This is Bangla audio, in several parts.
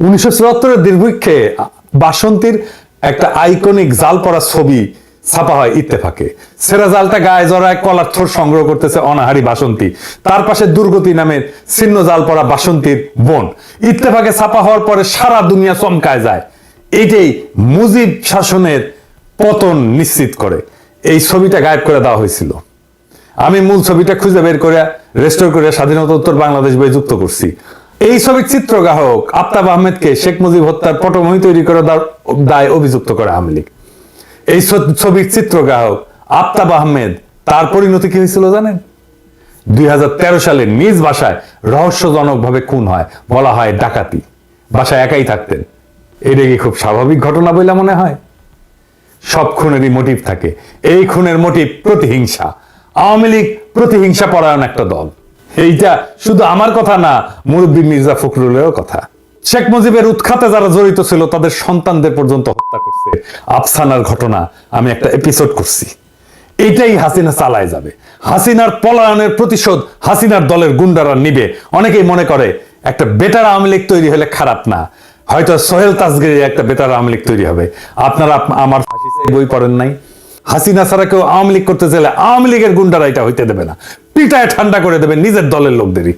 উনিশশো চুয়াত্তরের দীর্ঘক্ষে বাসন্তীর একটা আইকনিক জাল পড়া ছবি ছাপা হয় ইত্তেফাকে। সেরা জালটা গায়ে জড়ায় কলার থর সংগ্রহ করতেছে অনাহারি বাসন্তী। তার পাশে দুর্গতি নামের ছিন্ন জাল পড়া বাসন্তীর বোন। ইত্তেফাকে ছাপা হওয়ার পরে সারা দুনিয়া চমকায় যায়। এইটাই মুজিব শাসনের পতন নিশ্চিত করে। এই ছবিটা গায়েব করে দেওয়া হয়েছিল। আমি মূল ছবিটা খুঁজে বের করে রেস্টোর করে স্বাধীনতা উত্তর বাংলাদেশ বই যুক্ত করছি। এই ছবির চিত্রগ্রাহক আফতাব আহমেদকে শেখ মুজিব হত্যার পটভূমি তৈরি করে দেওয়ার দায় অভিযুক্ত করে আওয়ামী লীগ। এই ছবির চিত্রগ্রাহক আফতাব আহমেদ তার পরিণতি কি হয়েছিল জানেন? দুই সালে নিজ বাসায় রহস্যজনকভাবে খুন হয়, বলা হয় ডাকাতি। বাসায় একাই থাকতেন। এটা কি খুব স্বাভাবিক ঘটনা বলে মনে হয়? সব খুনেরই মোটিভ থাকে। এই খুনের মোটিভ প্রতিহিংসা। আওয়ামী লীগ প্রতিহিংসা পরায়ণ একটা দল। এইটা শুধু আমার কথা না, মুরব্বী মির্জা ফখরুলেরও কথা। শেখ মুজিবের উৎখাতে যারা জড়িত ছিল, তাদের সন্তানদের পর্যন্ত হত্যা করছে। আফসানার ঘটনা আমি একটা এপিসোড করছি। এটাই হাসিনা চালায় যাবে। হাসিনার পলায়নের প্রতিশোধ হাসিনার দলের গুন্ডারা নিবে। অনেকেই মনে করে, একটা বেটার আওয়ামী লীগ তৈরি হলে খারাপ না। হয়তো সোহেল তাজগিরি একটা বেটার আওয়ামী লীগ তৈরি হবে। আপনারা আমার বই পড়েন নাই। হাসিনা ছাড়া কেউ আওয়ামী লীগ করতে চাইলে আওয়ামী লীগের গুন্ডারা এটা হইতে দেবে না। পিটায় ঠান্ডা করে দেবে নিজের দলের লোকদেরই।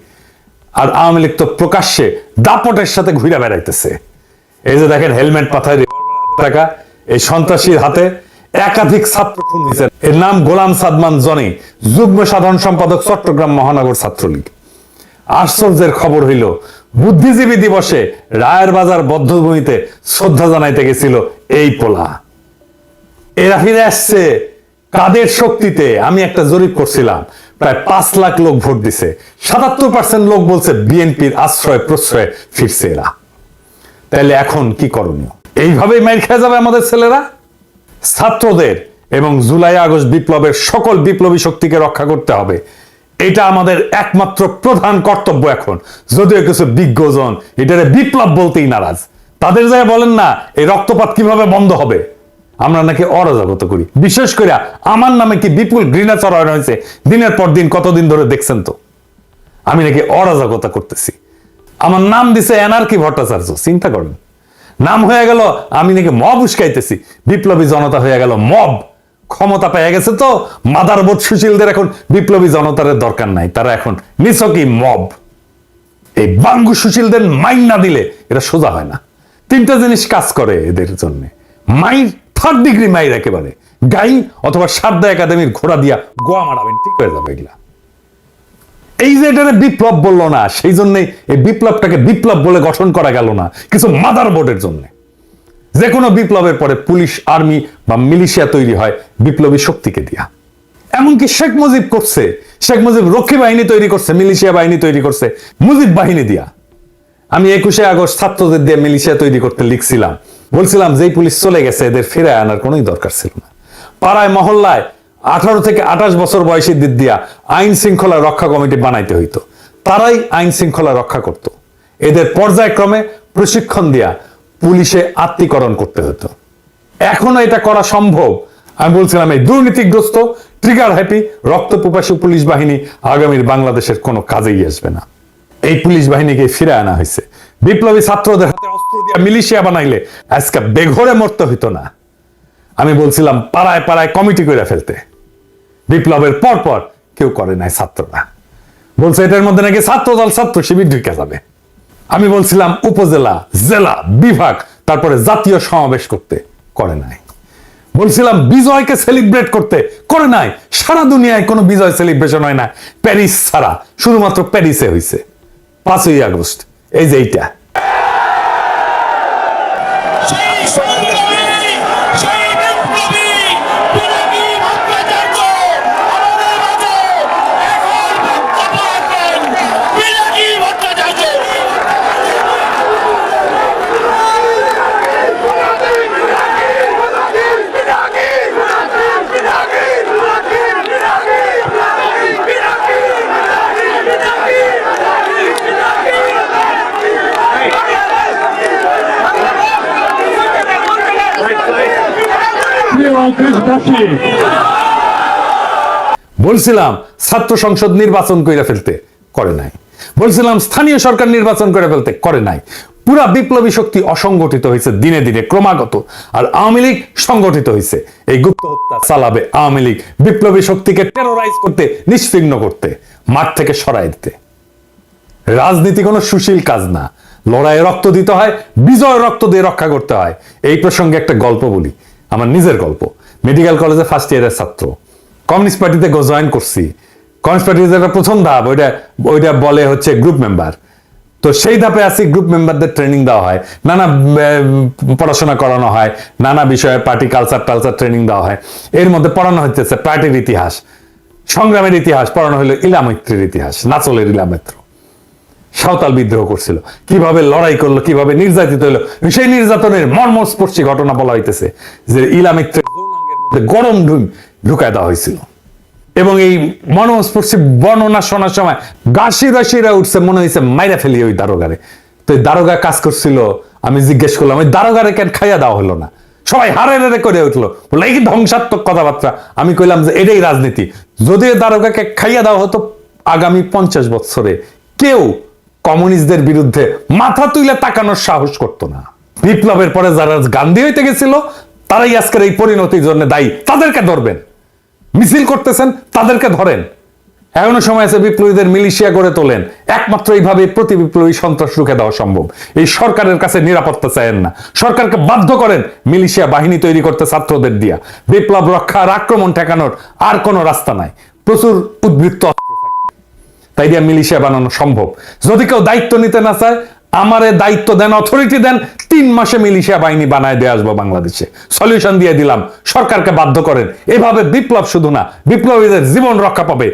আর আওয়ামী লীগ তো প্রকাশ্যে দাপটের সাথে ঘুরে বেড়াইতেছে। এই যে দেখেন হেলমেট মাথায় টাকা এই সন্ত্রাসীর হাতে একাধিক ছাত্র খুন হয়েছে। এর নাম গোলাম সাদমান জনি, যুগ্ম সাধারণ সম্পাদক, চট্টগ্রাম মহানগর ছাত্রলীগ। আশ্চর্যের খবর হইল, বুদ্ধিজীবী দিবসে রায়ের বাজার বদ্ধভূমিতে শ্রদ্ধা জানাইতে গেছিল এই পোলা। এরা ফিরে আসছে কাদের শক্তিতে? আমি একটা জরিপ করছিলাম। প্রায় পাঁচ লাখ লোক ভোট দিছে। সাতাত্তর পার্সেন্ট লোক বলছে বিএনপির আশ্রয় প্রশ্রয়ে ফিরছে এরা। তাহলে এখন কি করণীয়? এইভাবেই মাইর খেয়ে যাবে আমাদের ছেলেরা? ছাত্রদের এবং জুলাই আগস্ট বিপ্লবের সকল বিপ্লবী শক্তিকে রক্ষা করতে হবে। এটা আমাদের একমাত্র প্রধান কর্তব্য এখন। যদিও কিছু বিজ্ঞজন এটারে বিপ্লব বলতেই নারাজ। তাদের যায় বলেন না, এই রক্তপাত কীভাবে বন্ধ হবে? আমরা নাকি অরাজকতা করি। বিশেষ করে আমার নামে কি বিপুল ঘৃণা চড়ানো হয়েছে? দিনের পর দিন কতদিন ধরে দেখছেন তো? আমি নাকি অরাজকতা করতেছি। আমার নাম দিছে এনার্কি ভট্টাচার্য, চিন্তা করেন। নাম হয়ে গেল, আমি নাকি মব উস্কাইতেছি। বিপ্লবী জনতা হয়ে গেল মব। ক্ষমতা পেয়ে গেছে তো মাদারবোধ সুশীলদের এখন বিপ্লবী জনতার দরকার নাই, তারা এখন নিছকই মব। এই বাঙ্গু সুশীলদের মাইন না দিলে এটা সোজা হয় না। তিনটা জিনিস কাজ করে এদের জন্য। মাইর থার্ড ডিগ্রি মাইর একেবারে। গাই অথবা সারদা একাডেমির ঘোড়া দিয়া গোয়া মারাবেন, ঠিক হয়ে যাবে এগুলা। এই যে এটারে বিপ্লব বলল না, সেই জন্যই এই বিপ্লবটাকে বিপ্লব বলে গঠন করা গেল না, কিছু মাদার বোর্ডের জন্য। যে কোনো বিপ্লবের পরে পুলিশ আর্মি বা মিলিশিয়া তৈরি হয়, বিপ্লবী শক্তিকে দিয়া। এমনকি শেখ মুজিব করছে, শেখ মুজিব রক্ষী বাহিনী তৈরি করছে মিলিশিয়া বাহিনী তৈরি করছে, মুজিব বাহিনী দিয়া। আমি একুশে আগস্ট ছাত্রদের দিয়ে মিলিশিয়া তৈরি করতে লিখছিলাম। বলছিলাম, যেই পুলিশ চলে গেছে, এদের ফিরে আনার কোনোই দরকার ছিল না। পাড়ায়, মহল্লায় আঠারো থেকে আঠাশ বছর বয়সীদের দিয়া আইন শৃঙ্খলা রক্ষা কমিটি বানাইতে হইতো। তারাই আইন শৃঙ্খলা রক্ষা করত। এদের পর্যায়ক্রমে প্রশিক্ষণ দিয়া পুলিশে আত্মীকরণ করতে হতো। এখনও এটা করা সম্ভব। আমি বলছিলাম, এই দুর্নীতিগ্রস্ত ট্রিগার হ্যাপি রক্তপিপাসু পুলিশ বাহিনী আগামীর বাংলাদেশের কোনো কাজেই আসবে না। এই পুলিশ বাহিনীকে ফিরে আনা হয়েছে। বিপ্লবী ছাত্রদের হাতে অস্ত্র দিয়া মিলিশিয়া বানাইলে আজকে বেঘরে মরতে হইতো না। আমি বলছিলাম, পাড়ায় পাড়ায় কমিটি করে ফেলতে। বিপ্লবের পর পর কেউ করে নাই ছাত্ররা। বলছে, এটার মধ্যে নাকি ছাত্র দল, ছাত্র শিবির ঢুকে যাবে। আমি বলছিলাম, উপজেলা, জেলা, বিভাগ, তারপরে জাতীয় সমাবেশ করতে করে নাই। বলছিলাম, বিজয়কে সেলিব্রেট করতে করে নাই। সারা দুনিয়ায় কোনো বিজয় সেলিব্রেশন হয় না। প্যারিস ছাড়া, শুধুমাত্র প্যারিসে হয়েছে পাঁচই আগস্ট। এই যে এইটা সেই সংগ্রামী সেই বিপ্লবী বিপ্লবী ভট্টাচার্য আমাদের মাঝে এখন বক্তব্য রাখবেন বিনাকি ভট্টাচার্য বলছিলাম ছাত্র সংসদ নির্বাচন করে ফেলতে করে নাই। বলছিলাম স্থানীয় সরকার নির্বাচন করে ফেলতে করে নাই। পুরা বিপ্লবী শক্তি অসংগঠিত হয়েছে দিনে দিনে ক্রমাগত আর আওয়ামী লীগ সংগঠিত হয়েছে এই গুপ্ত হত্যা চালাবে আওয়ামী লীগ বিপ্লবী শক্তিকে টেরোরাইজ করতে, নিশ্চিহ্ন করতে, মাঠ থেকে সরাই দিতে। রাজনীতি কোনো সুশীল কাজ না। লড়াইয়ে রক্ত দিতে হয় বিজয় রক্ত দিয়ে রক্ষা করতে হয়। এই প্রসঙ্গে একটা গল্প বলি। আমার নিজের গল্প। মেডিকেল কলেজে ফার্স্ট ইয়ারের ছাত্র। কমিউনিস্ট পার্টিতে জয়েন করছি। কমিউনিস্ট পার্টির যেটা প্রথম ধাপ, ওইটা ওইটা বলে হচ্ছে গ্রুপ মেম্বার তো সেই ধাপে আছি গ্রুপ মেম্বারদের ট্রেনিং দেওয়া হয়। নানা পড়াশোনা করানো হয়। নানা বিষয়ে পার্টি কালচার টালচার ট্রেনিং দেওয়া হয়। এর মধ্যে পড়ানো হচ্ছে পার্টির ইতিহাস। সংগ্রামের ইতিহাস, পড়ানো হলো ইলামৈত্রের ইতিহাস নাচলের ইলামৈত্র। সাঁওতাল বিদ্রোহ করছিল। কীভাবে লড়াই করল, কীভাবে নির্যাতিত হলো, সেই নির্যাতনের মর্মস্পর্শী ঘটনা বলা হইতেছে যে মধ্যে গরম ঢুম ঢুকায় দেওয়া হয়েছিল। এবং এই মর্মস্পর্শী বর্ণনা শোনার সময় গাছিরা শিরা উঠছে, মনে হয়েছে মাইরা ফেলি ওই দারোগারে। তো এই দারোগা কাজ করছিল, আমি জিজ্ঞেস করলাম, ওই দারোগারে কেন খাইয়া দেওয়া হলো না? সবাই হারে করে উঠল। বলে এই ধ্বংসাত্মক কথাবার্তা। আমি কইলাম যে, এটাই রাজনীতি। যদি দারোগাকে খাইয়া দেওয়া হতো আগামী পঞ্চাশ বছরে, কেউ কমিউনিস্টদের বিরুদ্ধে মাথা তুলে তাকানোর সাহস করতো না। বিপ্লবের পরে যারা গান্ধী হইতে গেছিল, তারাই আজকের এই পরিণতির জন্য দায়ী। তাদেরকে ধরবেন। মিছিল করতেছেন, তাদেরকে ধরেন। এখনও সময় আছে বিপ্লবীদের মিলিশিয়া গড়ে তোলেন। একমাত্র এইভাবে প্রতি বিপ্লবী সন্ত্রাস রুখে দেওয়া সম্ভব। এই সরকারের কাছে নিরাপত্তা চায়েন না। সরকারকে বাধ্য করেন মিলিশিয়া বাহিনী তৈরি করতে ছাত্রদের দিয়া। বিপ্লব রক্ষা আর আক্রমণ ঠেকানোর আর কোনো রাস্তা নাই। প্রচুর উদ্বৃত্ত। তাই দিয়া মিলিশিয়া বানানো সম্ভব। যদি কেউ দায়িত্ব নিতে না চায়, আমারে দায়িত্ব দেন অথরিটি দেন, তিন মাসে মিলিশিয়া বাহিনী বানায় দিয়ে আসব বাংলাদেশে। সলিউশন দিয়ে দিলাম। সরকারকে বাধ্য করেন। এভাবে বিপ্লব শুধু না, বিপ্লবীদের জীবন রক্ষা পাবে।